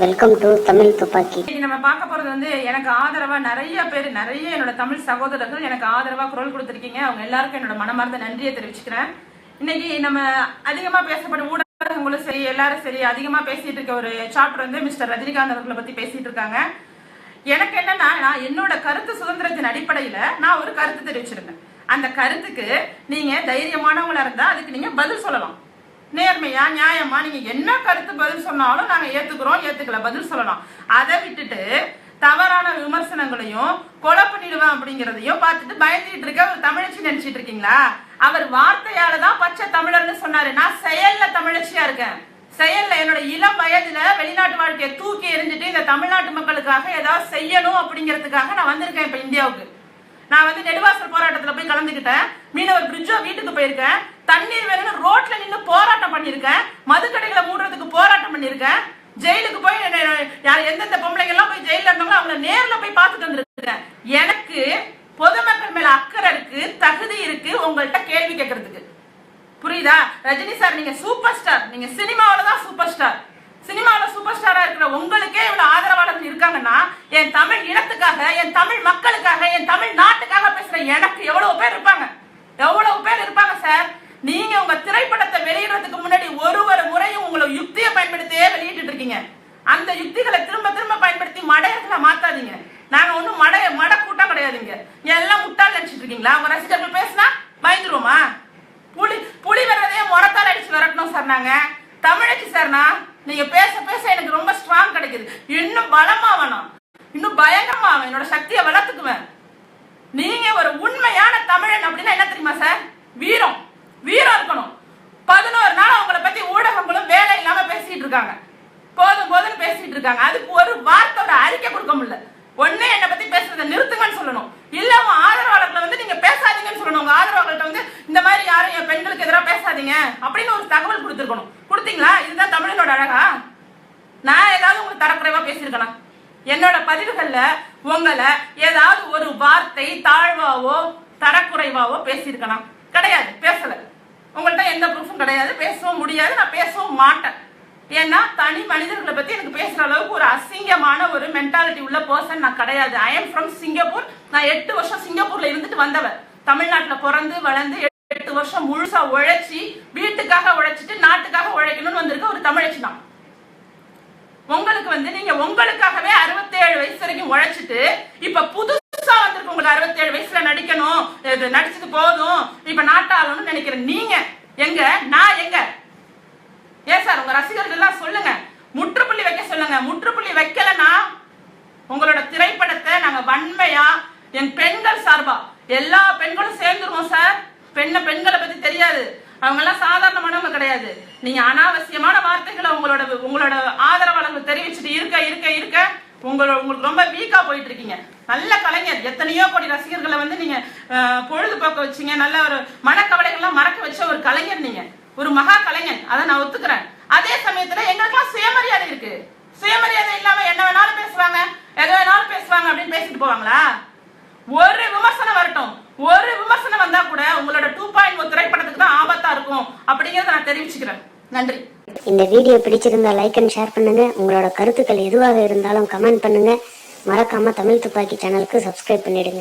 Welcome to Tamil துப்பாக்கி இன்னைக்கு நம்ம பார்க்க போறது வந்து எனக்கு ஆதரவா நிறைய பேர் நிறைய என்னோட தமிழ் சகோதரர்கள் எனக்கு ஆதரவா குரல் கொடுத்திருக்கீங்க. அவங்க எல்லாருக்கும் என்னோட மனமார்ந்த நன்றியை தெரிவிச்சுக்கிறேன். இன்னைக்கு நம்ம அதிகமா பேசப்படும் ஊடகங்களும் சரி எல்லாரும் சரி அதிகமா பேசிட்டு இருக்க ஒரு சாப்டர் வந்து மிஸ்டர் ரஜினிகாந்த் அவர்களை பத்தி பேசிட்டு இருக்காங்க. எனக்கு என்னன்னா நான் என்னோட கருத்து சுதந்திரத்தின் அடிப்படையில நான் ஒரு கருத்து தெரிவிச்சிருந்தேன் அந்த கருத்துக்கு நீங்க தைரியமானவங்களா இருந்தா அதுக்கு நீங்க பதில் சொல்லலாம். நேர்மையா நியாயமா நீங்க என்ன கருத்து பதில் சொன்னாலும் நாங்க ஏத்துக்கிறோம் ஏத்துக்கல பதில் சொல்லலாம். அதை விட்டுட்டு தவறான விமர்சனங்களையும் கொலை பண்ணிடுவேன் அப்படிங்கிறதையும் பார்த்துட்டு பயந்துட்டு இருக்க ஒரு தமிழச்சி நினைச்சிட்டு இருக்கீங்களா? அவர் வார்த்தையால தான் பச்சை தமிழர்னு சொன்னாரு. நான் செயல்ல தமிழச்சியா இருக்கேன். செயல்ல என்னோட இளம் வயதுல வெளிநாட்டு வாழ்க்கையை தூக்கி எரிஞ்சுட்டு இந்த தமிழ்நாட்டு மக்களுக்காக ஏதாவது செய்யணும் அப்படிங்கிறதுக்காக நான் வந்திருக்கேன் இப்ப இந்தியாவுக்கு. நான் வந்து நெடுவாசல் போராட்டத்துல போய் கலந்துக்கிட்டேன் மீனவர் பிரிட்ஜோ வீட்டுக்கு போயிருக்கேன். தண்ணீர் வேணும்னு ரோட்ல நின்று போராட்டம் பண்ணியிருக்கேன். மதுக்கடைகளை மூடுறதுக்கு போராட்டம் பண்ணியிருக்கேன். ஜெயிலுக்கு போய் யார் எந்தெந்த பொம்பளைங்க எல்லாம் போய் ஜெயில இருந்தாங்களோ அவங்கள நேர்ல போய் பார்த்துட்டு வந்திருக்கேன். எனக்கு பொதுமக்கள் மேல அக்கறை இருக்கு தகுதி இருக்கு உங்கள்கிட்ட கேள்வி கேட்கறதுக்கு புரியுதா? ரஜினி சார் நீங்க சூப்பர் ஸ்டார். நீங்க சினிமாவில தான் சூப்பர் ஸ்டார். சினிமாவில் சூப்பர் ஸ்டாரா இருக்கிற உங்களுக்கே இவ்வளவு ஆதரவாளர்கள் இருக்காங்கன்னா என் தமிழ் இனத்துக்காக என் தமிழ் மக்களுக்காக என் தமிழ் நாட்டு எனக்கு எவ்வளவு பேர் இருப்பாங்க? எவ்வளவு பேர் இருப்பாங்க சார் நீங்க உங்க திரைப்படத்தை வெளியிடுறதுக்கு முன்னாடி ஒரு ஒரு முறையும் உங்களை யுக்தியை பயன்படுத்தியே வெளியிட்டு இருக்கீங்க. அந்த யுக்திகளை திரும்ப திரும்ப பயன்படுத்தி மடையர்களை மாத்தாதீங்க. நாங்க ஒண்ணும் மட மட கூட்டம் கிடையாதுங்க எல்லாம் முட்டாள் நினைச்சிட்டு இருக்கீங்களா? உங்க ரசிகர்கள் பேசினா பயந்துருவோமா? புலி புலி வர்றதே முறத்தால் அடிச்சு விரட்டணும் சார் நாங்க. தமிழச்சி சார்னா நீங்க பேச பேச எனக்கு ரொம்ப ஸ்ட்ராங் கிடைக்குது. இன்னும் பலமா வேணும். இன்னும் பயங்கரமா என்னோட சக்தியை வளர்த்துக்குவேன். நீங்க ஒரு உண்மையான தமிழன் அப்படின்னா என்ன தெரியுமா சார்? வீரம். வீரம் இருக்கணும். பதினோரு நாள் அவங்கள பத்தி ஊடகங்களும் வேலை இல்லாம பேசிட்டு இருக்காங்க. போதும் போதும் பேசிட்டு இருக்காங்க. அதுக்கு ஒரு வார்த்தை ஒரு அறிக்கை கொடுக்க முடியல. ஒண்ணே என்னை பத்தி பேசுறதை நிறுத்துங்கன்னு சொல்லணும். இல்ல உங்க ஆதரவாளர்களை வந்து நீங்க பேசாதீங்கன்னு சொல்லணும். உங்க ஆதரவாளர்கள்ட்ட வந்து இந்த மாதிரி யாரும் என் பெண்களுக்கு எதிராக பேசாதீங்க. அப்படின்னு ஒரு தகவல் கொடுத்துருக்கணும். கொடுத்தீங்களா? இதுதான் தமிழனோட அழகா? நான் ஏதாவது உங்களுக்கு தரக்குறைவா பேசியிருக்கேனா என்னோட பதிவுகள்ல உங்களை ஏதாவது ஒரு வார்த்தை தாழ்வாவோ தரக்குறைவாவோ பேசியிருக்கலாம். கிடையாது பேசல. உங்கள்ட்ட எந்த ப்ரூஃபும் கிடையாது. பேசவும் முடியாது. நான் பேசவும் மாட்டேன். ஏன்னா தனி மனிதர்களை பத்தி எனக்கு பேசுற அளவுக்கு ஒரு அசிங்கமான ஒரு மென்டாலிட்டி உள்ள பர்சன் நான் கிடையாது. ஐ எம் ஃப்ரம் சிங்கப்பூர் நான் எட்டு வருஷம் சிங்கப்பூர்ல இருந்துட்டு வந்தவன். தமிழ்நாட்டுல பிறந்து வளர்ந்து எட்டு வருஷம் முழுசா உழைச்சி வீட்டுக்காக உழைச்சிட்டு நாட்டுக்காக உழைக்கணும்னு வந்திருக்க ஒரு தமிழச்சி தான். உங்களுக்கு வந்து நீங்க உங்களுக்கு உழைச்சிட்டு இப்ப புதுசா வந்திருக்கு உங்களுக்கு 67 வயசுல நடிக்கணும் இது நடிச்சது போதும். இப்ப நாட்டாளணும்னு நினைக்கிறேன் நீங்க எங்க? நான் எங்க? ஏன் சார் உங்க ரசிகர்கள் எல்லாம் சொல்லுங்க. முற்றுப்புள்ளி வைக்க சொல்லுங்க. முற்றுப்புள்ளி வைக்கலனா உங்களோட திரைப்படத்தை நாங்க வன்மையா என் பெண்கள் சார்பா எல்லா பெண்களும் சேர்ந்துருவோம் சார். பெண்ண பெண்களை பத்தி தெரியாது. அவங்க எல்லாம் சாதாரணமானவங்க கிடையாது. நீங்க அனாவசியமான வார்த்தைகளை உங்களோட உங்களோட ஆதரவாளர்கள் தெரிவிச்சுட்டு இருக்க இருக்க இருக்க உங்களோட உங்களுக்கு ரொம்ப வீக்காக போயிட்டு இருக்கீங்க நல்ல கலைஞர். எத்தனையோ கோடி ரசிகர்களை வந்து நீங்க பொழுதுபோக்க வச்சீங்க. நல்ல ஒரு மனக்கவலைகள்லாம் மறக்க வச்ச ஒரு கலைஞர் நீங்க. ஒரு மகா கலைஞன் அதை நான் ஒத்துக்கிறேன். அதே சமயத்துல எங்களுக்கெல்லாம் சுயமரியாதை இருக்கு. சுயமரியாதை இல்லாம என்ன வேணாலும் பேசுவாங்க. எதை வேணாலும் பேசுவாங்க அப்படின்னு பேசிட்டு போவாங்களா? ஒரு விமர்சனம் வரட்டும். ஒரு விமர்சனம் வந்தா கூட உங்களோட டூ பாயிண்ட் திரைப்படத்துக்கு தான் ஆபத்தா இருக்கும். அப்படிங்கறத நான் தெரிவிச்சுக்கிறேன். நன்றி. இந்த வீடியோ பிடிச்சிருந்தா லைக் அண்ட் ஷேர் பண்ணுங்க. உங்களோட கருத்துக்கள் எதுவாக இருந்தாலும் கமெண்ட் பண்ணுங்க. மறக்காம தமிழ் துப்பாக்கி சேனலுக்கு சப்ஸ்கிரைப் பண்ணிடுங்க.